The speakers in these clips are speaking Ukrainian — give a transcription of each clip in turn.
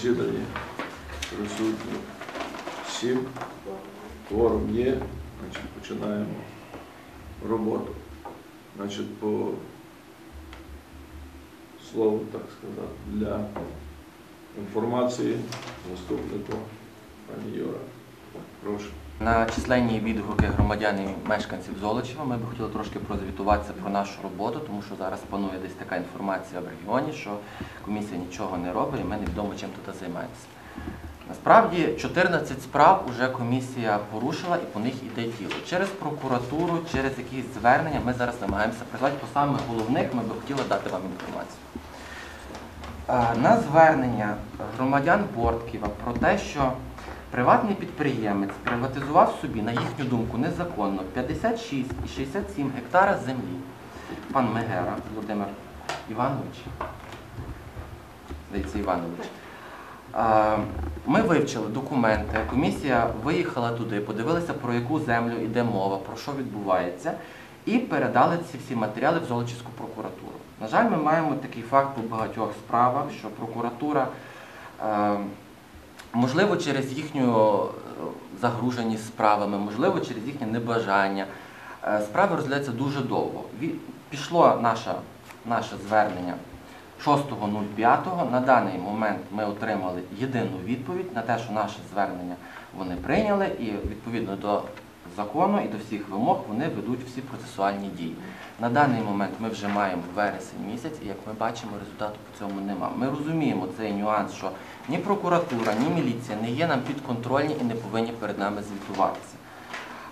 засіданні присутні сім. Кворум є, значить, починаємо роботу. Значить, по слову, так сказати, для інформації заступнику пані Юра. Прошу. На численні відгуки громадян і мешканців Золочева ми б хотіли трошки прозвітуватися про нашу роботу, тому що зараз панує десь така інформація в регіоні, що комісія нічого не робить і ми невідомо чим тут займаємося. Насправді 14 справ вже комісія порушила і по них іде діло. Через прокуратуру, через якісь звернення ми зараз намагаємося працювати по самих головних, ми б хотіли дати вам інформацію. Е, На звернення громадян Бортківа про те, що приватний підприємець приватизував собі, на їхню думку, незаконно 56,67 гектара землі. Пан Мегера Володимир Іванович. Здається, Іванович. Ми вивчили документи, комісія виїхала туди, подивилася, про яку землю йде мова, про що відбувається, і передали ці всі матеріали в Золочівську прокуратуру. На жаль, ми маємо такий факт по багатьох справах, що прокуратура, можливо, через їхню е, загруженість справами, можливо, через їхнє небажання, е, справи розглядаються дуже довго. Пішло наше, наше звернення 6.05. На даний момент ми отримали єдину відповідь на те, що наше звернення вони прийняли, і відповідно до закону і до всіх вимог вони ведуть всі процесуальні дії. На даний момент ми вже маємо вересень місяць, і як ми бачимо, результату по цьому немає. Ми розуміємо цей нюанс, що ні прокуратура, ні міліція не є нам підконтрольні і не повинні перед нами звітуватися.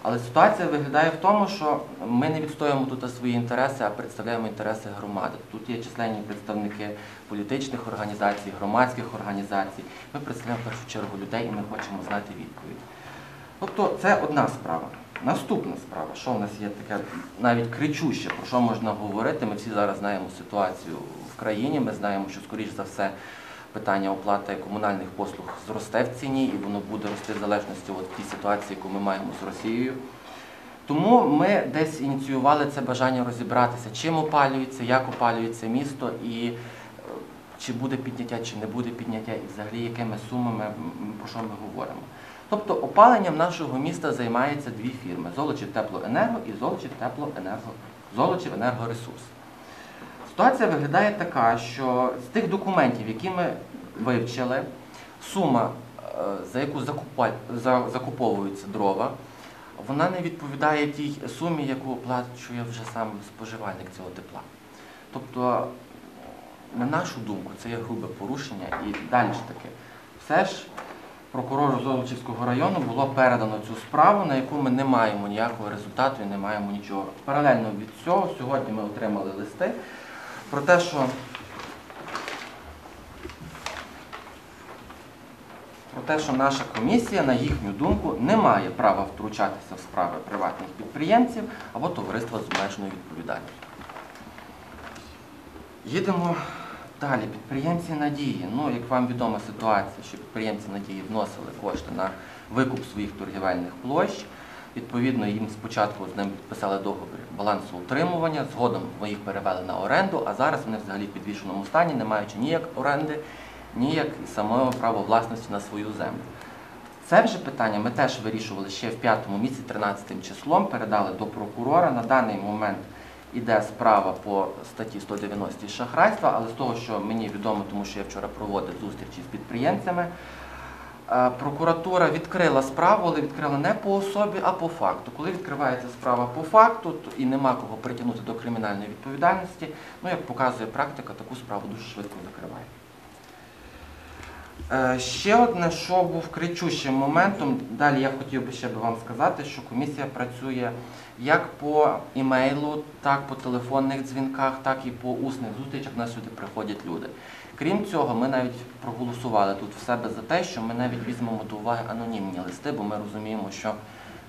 Але ситуація виглядає в тому, що ми не відстоюємо тут свої інтереси, а представляємо інтереси громади. Тут є численні представники політичних організацій, громадських організацій. Ми представляємо в першу чергу людей і ми хочемо знати відповідь. Тобто це одна справа. Наступна справа, що в нас є таке навіть кричуще, про що можна говорити. Ми всі зараз знаємо ситуацію в країні. Ми знаємо, що скоріш за все питання оплати комунальних послуг зросте в ціні, і воно буде рости в залежності від тій ситуації, яку ми маємо з Росією. Тому ми десь ініціювали це бажання розібратися, чим опалюється, як опалюється місто, і е, чи буде підняття, чи не буде підняття, і взагалі якими сумами, про що ми говоримо. Тобто опаленням нашого міста займаються дві фірми: Золочів Теплоенерго і Золочів Теплоенерго, Золочів Енергоресурс. Ситуація виглядає така, що з тих документів, які ми вивчили, сума, е, за яку закуповуються дрова, вона не відповідає тій сумі, яку оплачує вже сам споживальник цього тепла. Тобто, на нашу думку, це є грубе порушення і далі ж таки, все ж прокурору Золочівського району було передано цю справу, на яку ми не маємо ніякого результату і не маємо нічого. Паралельно від цього, сьогодні ми отримали листи про те, що про те, що наша комісія, на їхню думку, не має права втручатися в справи приватних підприємців або товариства з обмеженою відповідальністю. Їдемо далі. Підприємці надії. Ну, як вам відома ситуація, що підприємці надії вносили кошти на викуп своїх торгівельних площ. Відповідно, їм спочатку з ним підписали договір балансоутримування, згодом ми їх перевели на оренду, а зараз вони взагалі в підвішеному стані, не маючи ніяк оренди, ніяк і самого права власності на свою землю. Це вже питання ми теж вирішували ще в п'ятому місяці, 13 числом, передали до прокурора. На даний момент іде справа по статті 190 шахрайства, але з того, що мені відомо, тому що я вчора проводив зустрічі з підприємцями, е, прокуратура відкрила справу, але відкрила не по особі, а по факту. Коли відкривається справа по факту і нема кого притягнути до кримінальної відповідальності, ну як показує практика, таку справу дуже швидко закриває. Е, Ще одне, що був кричущим моментом, далі я хотів би ще би вам сказати, що комісія працює як по імейлу, так по телефонних дзвінках, так і по усних зустрічах. У нас сюди приходять люди. Крім цього, ми навіть проголосували тут в себе за те, що ми навіть візьмемо до уваги анонімні листи, бо ми розуміємо, що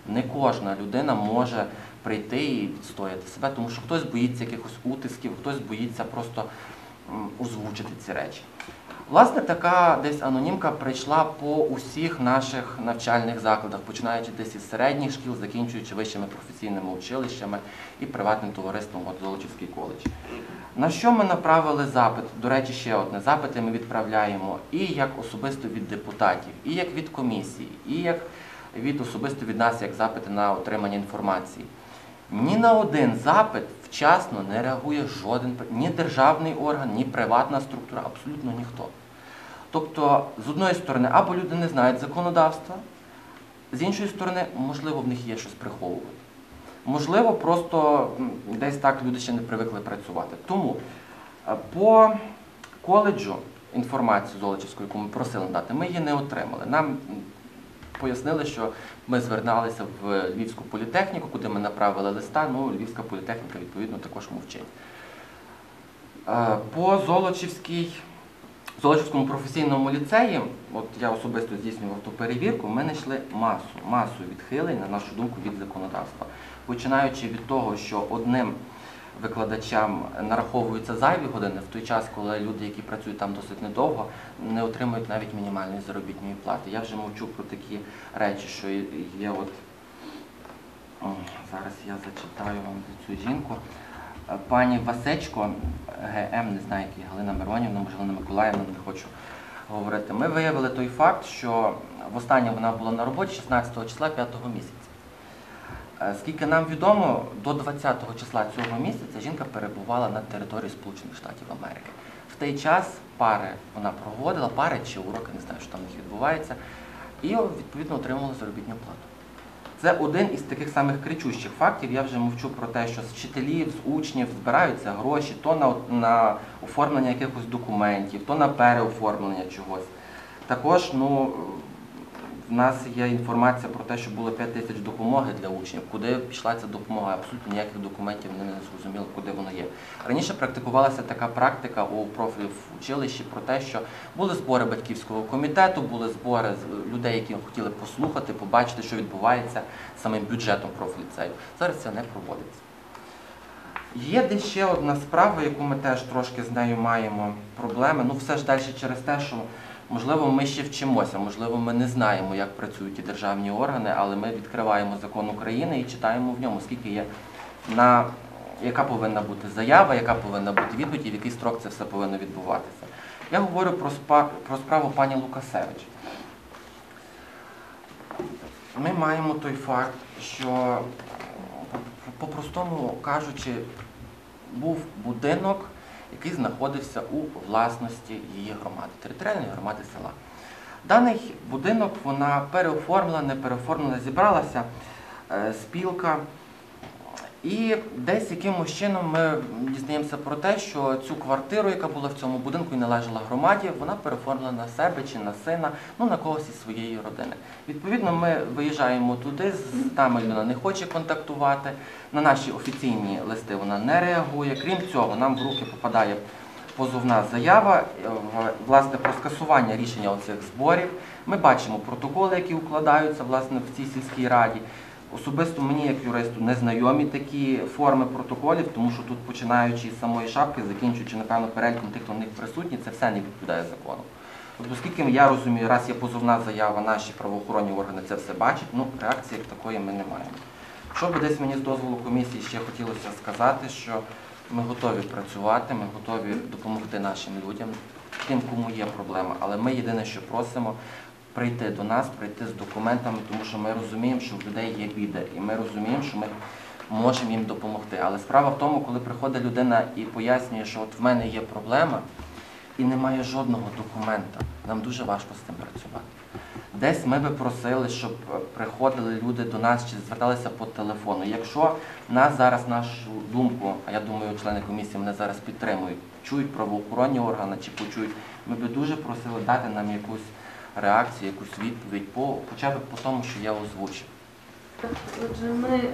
не кожна людина може прийти і відстояти себе, тому що хтось боїться якихось утисків, хтось боїться просто озвучити ці речі. Власне, така десь анонімка прийшла по усіх наших навчальних закладах, починаючи десь із середніх шкіл, закінчуючи вищими професійними училищами і приватним товариством Золочівський коледж. На що ми направили запит? До речі, ще одне. Запити ми відправляємо і як особисто від депутатів, і як від комісії, і як від особисто від нас, як запити на отримання інформації. Ні на один запит вчасно не реагує жоден ні державний орган, ні приватна структура, абсолютно ніхто. Тобто, з одної сторони, або люди не знають законодавства, з іншої сторони, можливо, в них є щось приховувати. Можливо, просто десь так люди ще не привикли працювати. Тому е, по коледжу інформацію Золочівську, яку ми просили надати, ми її не отримали. Нам пояснили, що ми зверналися в Львівську політехніку, куди ми направили листа. Ну, Львівська політехніка, відповідно, також мовчить. Е, По Золочівській, Золочівському професійному ліцеї, от я особисто здійснював ту перевірку, ми знайшли масу, масу відхилень, на нашу думку, від законодавства. Починаючи від того, що одним викладачам нараховуються зайві години в той час, коли люди, які працюють там досить недовго, не отримують навіть мінімальної заробітної плати. Я вже мовчу про такі речі, що є от зараз я зачитаю вам цю жінку. Пані Васечко, ГМ, не знаю, який Галина Миронівна, може Галина Миколаївна, не хочу говорити. Ми виявили той факт, що востаннє вона була на роботі 16 числа 5 місяця. Е, Скільки нам відомо, до 20 числа цього місяця жінка перебувала на території Сполучених Штатів Америки. В той час пари вона проводила, пари чи уроки, не знаю, що там в них відбувається, і відповідно отримувала заробітну плату. Це один із таких самих кричущих фактів. Я вже мовчу про те, що з вчителів, з учнів збираються гроші то на, на оформлення якихось документів, то на переоформлення чогось. Також ну, в нас є інформація про те, що було 5 тисяч допомоги для учнів. Куди пішла ця допомога? Абсолютно ніяких документів не зрозуміло, куди воно є. Раніше практикувалася така практика у профілі в училищі про те, що були збори батьківського комітету, були збори людей, які хотіли послухати, побачити, що відбувається самим бюджетом профліцею. Зараз це не проводиться. Є десь ще одна справа, яку ми теж трошки з нею маємо проблеми. Ну, все ж далі через те, що можливо ми ще вчимося, можливо, ми не знаємо, як працюють ті державні органи, але ми відкриваємо закон України і читаємо в ньому, скільки є на яка повинна бути заява, яка повинна бути відповідь і в який строк це все повинно відбуватися. Я говорю про, спа, про справу пані Лукасевич. Ми маємо той факт, що, по-простому кажучи, був будинок, який знаходився у власності її громади, територіальної громади села. Даний будинок вона переоформила, не переоформила, зібралася е, спілка. І десь якимось чином ми дізнаємося про те, що цю квартиру, яка була в цьому будинку і належала громаді, вона переоформила на себе чи на сина, ну на когось із своєї родини. Відповідно, ми виїжджаємо туди, нами людина не хоче контактувати. На наші офіційні листи вона не реагує. Крім цього, нам в руки попадає позовна заява е, власне про скасування рішення оцих зборів. Ми бачимо протоколи, які укладаються власне в цій сільській раді. Особисто мені, як юристу, не знайомі такі форми протоколів, тому що тут, починаючи з самої шапки, закінчуючи, напевно, переліком тих, хто в них присутні, це все не відповідає закону. Тобто, оскільки я розумію, раз є позовна заява, наші правоохоронні органи це все бачать, ну реакції як такої ми не маємо. Що би десь мені з дозволу комісії ще хотілося сказати, що ми готові працювати, ми готові допомогти нашим людям, тим, кому є проблема. Але ми єдине, що просимо, прийти до нас, прийти з документами, тому що ми розуміємо, що в людей є біди, і ми розуміємо, що ми можемо їм допомогти. Але справа в тому, коли приходить людина і пояснює, що от в мене є проблема, і немає жодного документа, нам дуже важко з цим працювати. Десь ми би просили, щоб приходили люди до нас чи зверталися по телефону. Якщо нас зараз нашу думку, а я думаю, члени комісії мене зараз підтримують, чують правоохоронні органи чи почують, ми би дуже просили дати нам якусь реакцію, якусь відповідь по хоча б по тому, що я озвучив. Отже, ми е,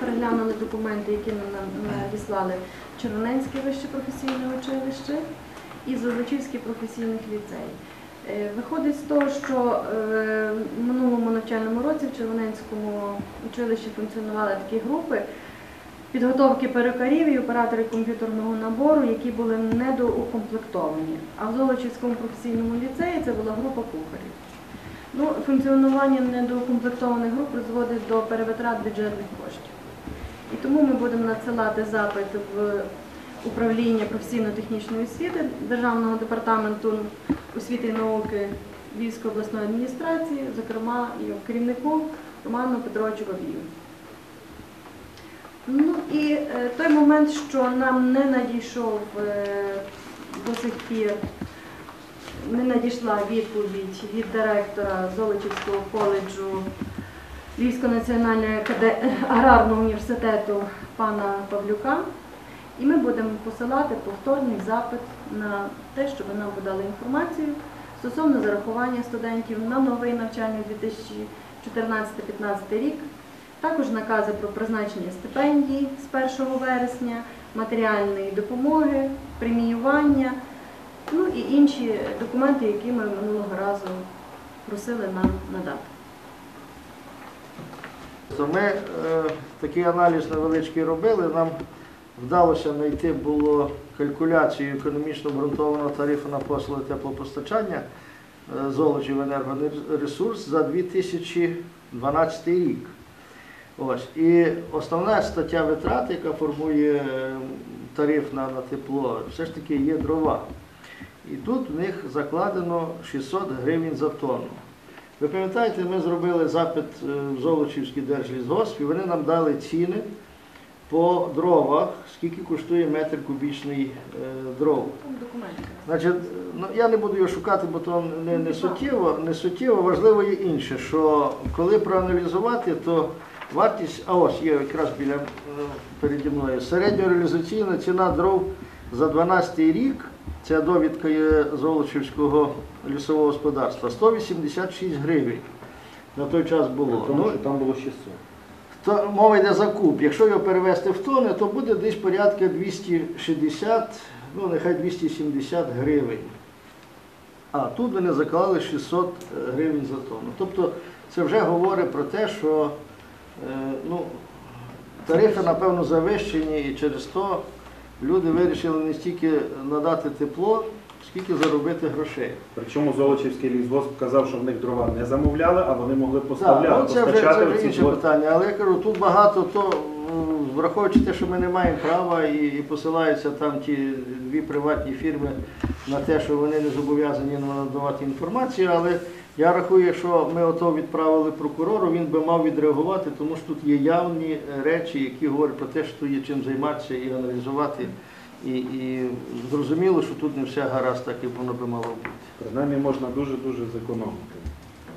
переглянули документи, які нам надіслали Червоненське вище професійне училище і Золочівський професійний ліцей. Е, Виходить з того, що е, в минулому навчальному році в Червоненському училищі функціонували такі групи підготовки перукарів і операторів комп'ютерного набору, які були недоукомплектовані. А в Золочівському професійному ліцеї це була група кухарів. Ну, функціонування недоукомплектованих груп призводить до перевитрат бюджетних коштів. І тому ми будемо надсилати запит в управління професійно-технічної освіти Державного департаменту освіти і науки Львівської обласної адміністрації, зокрема його керівнику Роману Петровичу Бабію. Ну і е, той момент, що нам не надійшов е, до сих пір, не надійшла відповідь від директора Золочівського коледжу Львівського національного аграрного університету пана Павлюка. І ми будемо посилати повторний запит на те, щоб нам подали інформацію стосовно зарахування студентів на новий навчальний 2014-2015 рік. Також накази про призначення стипендій з 1 вересня, матеріальної допомоги, преміювання, ну і інші документи, які ми минулого разу просили нам надати. Ми е, такий аналіз невеличкий робили. Нам вдалося знайти було калькуляцію економічно обґрунтованого тарифу на послуги теплопостачання е, Золочів енергоресурс за 2012 рік. Ось. І основна стаття витрат, яка формує тариф на, на тепло, все ж таки є дрова. І тут в них закладено 600 гривень за тонну. Ви пам'ятаєте, ми зробили запит е, в Золочівський держлісгосп, і вони нам дали ціни по дровах, скільки коштує метр кубічний е, дров. Значить, ну я не буду його шукати, бо то не, не суттєво, не суттєво. Важливо є інше, що коли проаналізувати, то вартість, а ось є якраз біля е, переді мною. Середньореалізаційна ціна дров за 12 рік, ця довідка є Золочівського лісового господарства, 186 гривень. На той час було. Тому Ну, що там було 600. то мова йде за куб. Якщо його перевести в тони, то буде десь порядка 260, ну нехай 270 гривень. А тут вони заклали 600 гривень за тонну. Тобто це вже говорить про те, що е, ну, тарифи, напевно, завищені, і через то люди вирішили не стільки надати тепло, скільки заробити грошей. Причому Золочівський лісгосп казав, що в них дрова не замовляли, а вони могли Так, поставляти, ну, це вже, це вже інше питання, але я кажу, тут багато то, враховуючи те, що ми не маємо права і, і посилаються там ті дві приватні фірми на те, що вони не зобов'язані надавати інформацію, але я рахую, якщо ми ото відправили прокурору, він би мав відреагувати, тому що тут є явні е, речі, які говорять про те, що є чим займатися і аналізувати. І, і зрозуміло, що тут не все гаразд, так як воно би мало бути. Принаймні можна дуже-дуже зекономити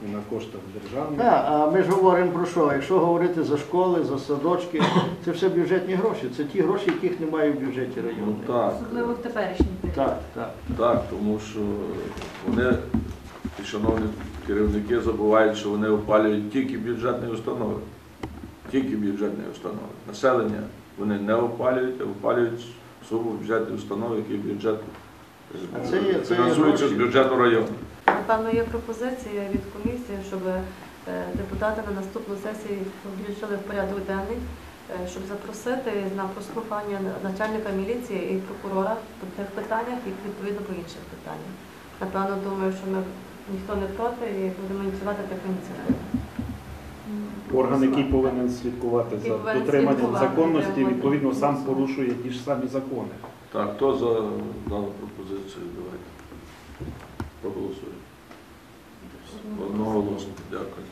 і на коштах державних. Так, а ми ж говоримо про що? Якщо говорити за школи, за садочки, це все бюджетні гроші. Це ті гроші, яких немає в бюджеті Ну району. так, Особливо в теперішній період. Так, так. так, тому що вони, шановні керівники, забувають, що вони опалюють тільки бюджетні установи. Тільки бюджетні установи. Населення вони не опалюють, а опалюють сугубо бюджетні установи, які бюджет фінансуються з бюджету району. Напевно, є пропозиція від комісії, щоб е, депутати на наступну сесію включили в порядок денний, е, щоб запросити на прослухання начальника міліції і прокурора по тих питаннях і відповідно по інших питаннях. Напевно, думаю, що ми ніхто не проти і будемо ініціювати таку ініціативу. Орган, який повинен слідкувати Який за повинен дотриманням слідкувати, законності, відповідно сам порушує ті ж самі закони. Так, хто за дану пропозицію? Давайте. Проголосуємо. Одноголосно. Дякую.